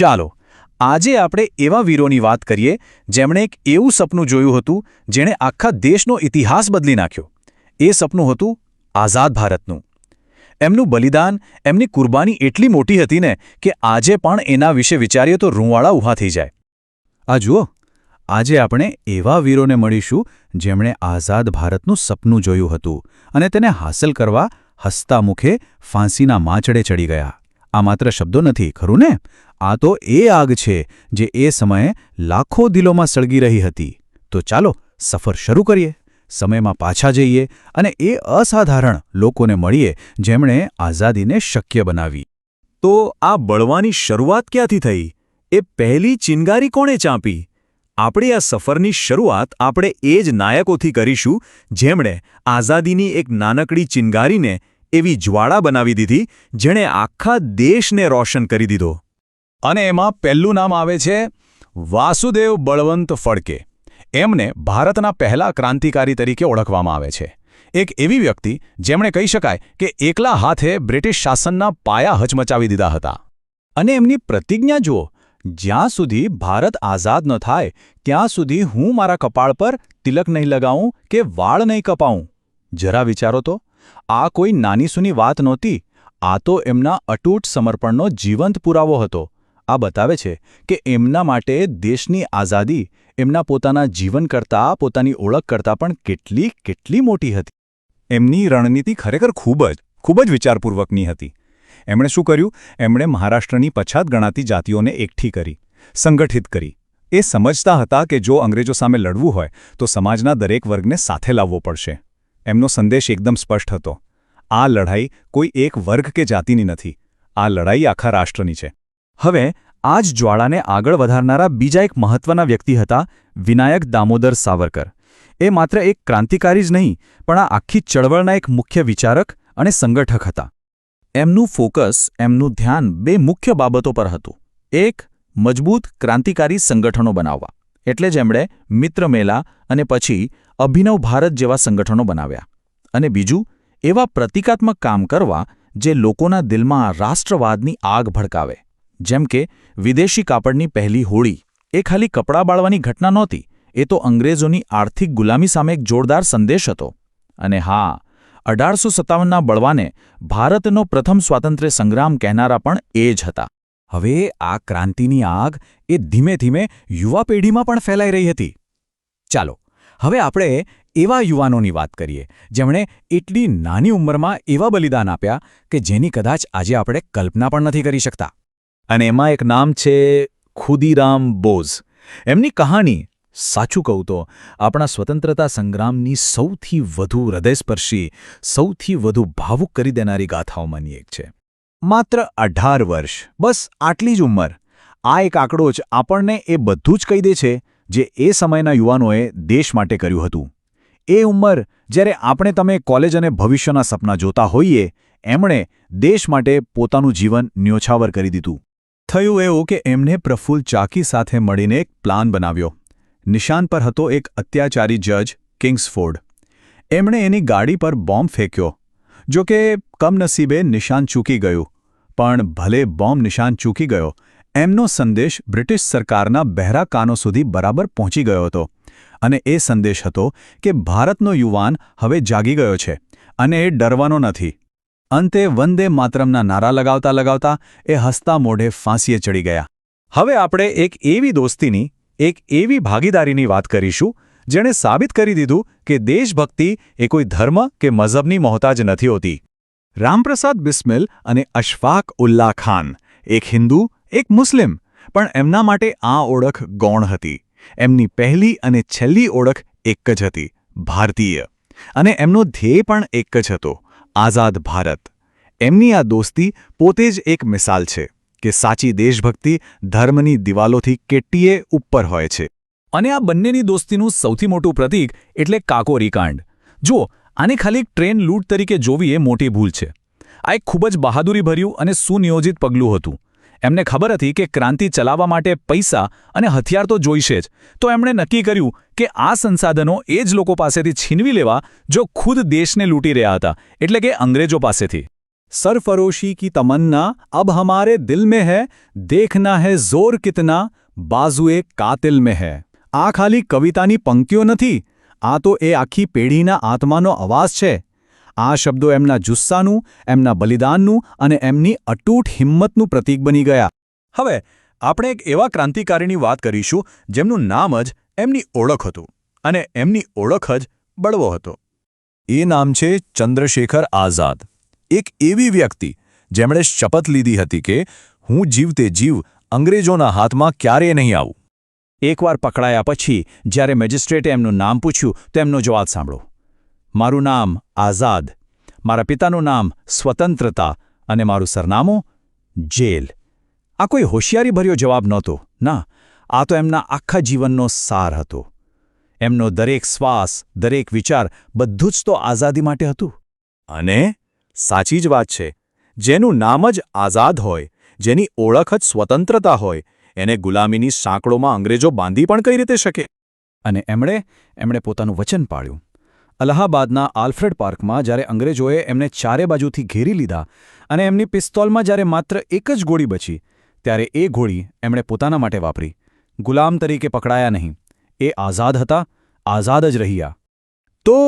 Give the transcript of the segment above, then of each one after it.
ચાલો, આજે આપણે એવા વીરોની વાત કરીએ જેમણે એક એવું સપનું જોયું હતું જેણે આખા દેશનો ઇતિહાસ બદલી નાખ્યો. એ સપનું હતું આઝાદ ભારતનું. એમનું બલિદાન, એમની કુરબાની એટલી મોટી હતી ને કે આજે પણ એના વિશે વિચારીએ તો રૂંવાળા ઊભા થઈ જાય. આ જુઓ, આજે આપણે એવા વીરોને મળીશું જેમણે આઝાદ ભારતનું સપનું જોયું હતું અને તેને હાંસલ કરવા હસતા મુખે ફાંસીના માચડે ચડી ગયા. આ માત્ર શબ્દો નથી, ખરું ને? આ તો એ આગ છે જે એ સમયે લાખો દિલોમાં સળગી રહી હતી. તો ચાલો સફર શરૂ કરીએ. સમયમાં પાછા જઈએ અને એ અસાધારણ લોકોને મળીએ જેમણે આઝાદીને શક્ય બનાવી. તો આ બળવાની શરૂઆત ક્યાંથી થઈ? એ પહેલી ચિનગારી કોણે ચાંપી? આપણે આ સફરની શરૂઆત આપણે એ જ નાયકોથી કરીશું જેમણે આઝાદીની એક નાનકડી ચિનગારીને એવી જ્વાળા બનાવી દીધી જેણે આખા દેશને રોશન કરી દીધો. અને એમાં પહેલું નામ આવે છે વાસુદેવ બળવંત ફડકે. એમને ભારતના પહેલા ક્રાંતિકારી તરીકે ઓળખવામાં આવે છે. એક એવી વ્યક્તિ જેમણે કહી શકાય કે એકલા હાથે બ્રિટિશ શાસનના પાયા હચમચાવી દીધા હતા. અને એમની પ્રતિજ્ઞા જુઓ, જ્યાં સુધી ભારત આઝાદ ન થાય, ત્યાં સુધી હું મારા કપાળ પર તિલક નહીં લગાવું કે વાળ નહીં કપાવું. જરા વિચારો તો, આ કોઈ નાનીસૂની વાત નહોતી. આ તો એમના અટૂટ સમર્પણનો જીવંત પુરાવો હતો. આ બતાવે છે કે એમના માટે દેશની આઝાદી, એમના પોતાના જીવન કરતાં, પોતાની ઓળખ કરતાં પણ કેટલી કેટલી મોટી હતી. એમની રણનીતિ ખરેખર ખૂબ જ ખૂબ જ વિચારપૂર્વકની હતી. એમણે શું કર્યું? એમણે મહારાષ્ટ્રની પછાત ગણાતી જાતિઓને એકઠી કરી, સંગઠિત કરી. એ સમજતા હતા કે જો અંગ્રેજો સામે લડવું હોય, તો સમાજના દરેક વર્ગને સાથે લાવવો પડશે. એમનો સંદેશ એકદમ સ્પષ્ટ હતો. આ લડાઈ કોઈ એક વર્ગ કે જાતિની નથી. આ લડાઈ આખા રાષ્ટ્રની છે. હવે આ જ જ્વાળાને આગળ વધારનારા બીજા એક મહત્વના વ્યક્તિ હતા વિનાયક દામોદર સાવરકર. એ માત્ર એક ક્રાંતિકારી જ નહીં, પણ આ આખી ચળવળના એક મુખ્ય વિચારક અને સંગઠક હતા. એમનું ફોકસ, એમનું ધ્યાન બે મુખ્ય બાબતો પર હતું. એક, મજબૂત ક્રાંતિકારી સંગઠનો બનાવવા. એટલે જ એમણે મિત્ર મેલા અને પછી અભિનવ ભારત જેવા સંગઠનો બનાવ્યા. અને બીજું, એવા પ્રતિકાત્મક કામ કરવા જે લોકોના દિલમાં રાષ્ટ્રવાદની આગ ભડકાવે. જેમ કે, વિદેશી કાપડની પહેલી હોળી. એ ખાલી કપડાં બાળવાની ઘટના નહોતી, એ તો અંગ્રેજોની આર્થિક ગુલામી સામે એક જોરદાર સંદેશ હતો. અને હા, અઢારસો સત્તાવનના બળવાને ભારતનો પ્રથમ સ્વાતંત્ર્ય સંગ્રામ કહેનારા પણ એ જ હતા. હવે આ ક્રાંતિની આગ એ ધીમે ધીમે યુવા પેઢીમાં પણ ફેલાઈ રહી હતી. ચાલો, હવે આપણે એવા યુવાનોની વાત કરીએ, જેમણે એટલી નાની ઉંમરમાં એવા બલિદાન આપ્યા કે જેની કદાચ આજે આપણે કલ્પના પણ નથી કરી શકતા. અને એમાં એક નામ છે ખુદીરામ બોઝ. એમની કહાણી સાચું કહું તો આપણા સ્વતંત્રતા સંગ્રામની સૌથી વધુ હૃદયસ્પર્શી, સૌથી વધુ ભાવુક કરી દેનારી ગાથાઓમાંની એક છે. માત્ર અઢાર વર્ષ, બસ આટલી જ ઉંમર. આ એક આંકડો જ આપણને એ બધું જ કહી દે છે જે એ સમયના યુવાનોએ દેશ માટે કર્યું હતું. એ ઉંમર જ્યારે આપણે તમે કોલેજ અને ભવિષ્યના સપના જોતા હોઈએ, એમણે દેશ માટે પોતાનું જીવન ન્યોછાવર કરી દીધું. થયું એવું કે એમને પ્રફુલ્લ ચાકી સાથે મળીને એક પ્લાન બનાવ્યો. નિશાન પર હતો એક અત્યાચારી જજ, કિંગ્સફોર્ડ. એમણે એની ગાડી પર બોમ્બ ફેંક્યો. જો કે, કમનસીબે નિશાન ચૂકી ગયું. પણ ભલે બોમ્બ નિશાન ચૂકી ગયો, એમનો સંદેશ બ્રિટિશ સરકારના બહેરા કાનો સુધી બરાબર પહોંચી ગયો હતો. અને એ સંદેશ હતો કે ભારતનો યુવાન હવે જાગી ગયો છે, અને એ ડરવાનો નથી. અંતે વંદે માતરમના નારા લગાવતા લગાવતા એ હસતા મોઢે ફાંસીએ ચડી ગયા. હવે આપણે એક એવી દોસ્તીની, એક એવી ભાગીદારીની વાત કરીશું, જેણે સાબિત કરી દીધું કે દેશભક્તિ એ કોઈ ધર્મ કે મઝહબની મોહતાજ નથી હોતી. રામપ્રસાદ બિસ્મિલ અને અશફાક ઉલ્લા ખાન, એક હિન્દુ, એક મુસ્લિમ, પણ એમના માટે આ ઓળખ ગૌણ હતી. એમની પહેલી અને છેલ્લી ઓળખ એક જ હતી, ભારતીય. અને એમનો ધ્યેય પણ એક જ હતો. આઝાદ ભારત. એમની આ દોસ્તી પોતે જ એક મિસાલ છે કે સાચી દેશભક્તિ ધર્મની દિવાલોથી કેટલીએ ઉપર હોય છે. અને આ બંનેની દોસ્તીનું સૌથી મોટું પ્રતીક એટલે કાકોરીકાંડ. જુઓ, આને ખાલી ટ્રેન લૂંટ તરીકે જોવી એ મોટી ભૂલ છે. આ એક ખૂબ જ બહાદુરીભર્યું અને સુનિયોજિત પગલું હતું. એમને ખબર હતી કે ક્રાંતિ ચલાવવા માટે પૈસા અને હથિયાર તો જોઈશે જ. તો એમણે નક્કી કર્યું કે આ સંસાધનો એ જ લોકો પાસેથી છીનવી લેવા જો ખુદ દેશને લૂંટી રહ્યા હતા, એટલે કે અંગ્રેજો પાસેથી. સરફરોશી કી તમન્ના, અબ હમારે દિલ મેં હૈ, દેખના હૈ જોર કિતના બાજુએ કાતિલ મેં હૈ. આ ખાલી કવિતાની પંક્તિઓ નથી, આ તો એ આખી પેઢીના આત્માનો અવાજ છે. આ શબ્દો એમના જુસ્સાનું, એમના બલિદાનનું અને એમની અટૂટ હિંમતનું પ્રતીક બની ગયા. હવે, આપણે એક એવા ક્રાંતિકારીની વાત કરીશું, જેમનું નામ જ એમની ઓળખ હતું અને એમની ઓળખ જ બળવો હતો. એ નામ છે ચંદ્રશેખર આઝાદ. એક એવી વ્યક્તિ જેમણે શપથ લીધી હતી કે, હું જીવતે જીવ અંગ્રેજોના હાથમાં ક્યારેય નહીં આવું. એકવાર પકડાયા પછી, જ્યારે મેજિસ્ટ્રેટે એમનું નામ પૂછ્યું, તો એમનો જવાબ સાંભળો. મારું નામ આઝાદ, મારા પિતાનું નામ સ્વતંત્રતા અને મારું સરનામું જેલ. આ કોઈ હોશિયારીભર્યો જવાબ નહોતો. ના, આ તો એમના આખા જીવનનો સાર હતો. એમનો દરેક શ્વાસ, દરેક વિચાર બધું જ તો આઝાદી માટે હતું. અને સાચી જ વાત છે, જેનું નામ જ આઝાદ હોય, જેની ઓળખ જ સ્વતંત્રતા હોય, એને ગુલામીની સાંકળોમાં અંગ્રેજો બાંધી પણ કઈ રીતે શકે? અને એમણે એમણે પોતાનું વચન પાળ્યું. અલ્હાબાદના આલ્ફ્રેડ પાર્કમાં જ્યારે અંગ્રેજોએ એમને ચારે બાજુથી ઘેરી લીધા અને એમની પિસ્તોલમાં જ્યારે માત્ર એક જ ગોળી બચી, ત્યારે એ ગોળી એમણે પોતાના માટે વાપરી. ગુલામ તરીકે પકડાયા નહીં. એ આઝાદ હતા, આઝાદ જ રહ્યા. તો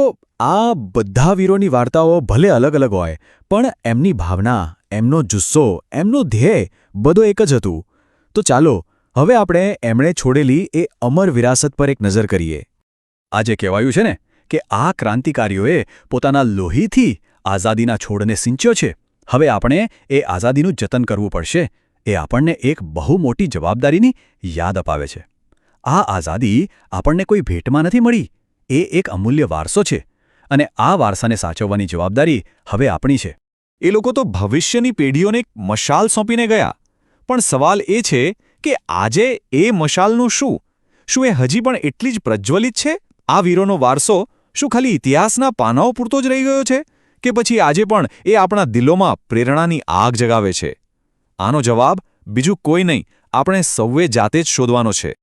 આ બધા વીરોની વાર્તાઓ ભલે અલગ અલગ હોય, પણ એમની ભાવના, એમનો જુસ્સો, એમનો ધ્યેય બધો એક જ હતું. તો ચાલો, હવે આપણે એમણે છોડેલી એ અમર વિરાસત પર એક નજર કરીએ. આજે કહેવાયું છે ને કે આ ક્રાંતિકારીઓએ પોતાના લોહીથી આઝાદીના છોડને સિંચ્યો છે. હવે આપણે એ આઝાદીનું જતન કરવું પડશે. એ આપણને એક બહુ મોટી જવાબદારીની યાદ અપાવે છે. આ આઝાદી આપણને કોઈ ભેટમાં નથી મળી. એ એક અમૂલ્ય વારસો છે અને આ વારસાને સાચવવાની જવાબદારી હવે આપણી છે. એ લોકો તો ભવિષ્યની પેઢીઓને એક મશાલ સોંપીને ગયા. પણ સવાલ એ છે કે આજે એ મશાલનું શું? શું એ હજી પણ એટલી જ પ્રજ્વલિત છે? આ વીરોનો વારસો શું ખાલી ઇતિહાસના પાનાઓ પૂરતો જ રહી ગયો છે? કે પછી આજે પણ એ આપણા દિલોમાં પ્રેરણાની આગ જગાવે છે? આનો જવાબ, બીજું કોઈ નહીં, આપણે સૌએ જાતે જ શોધવાનો છે.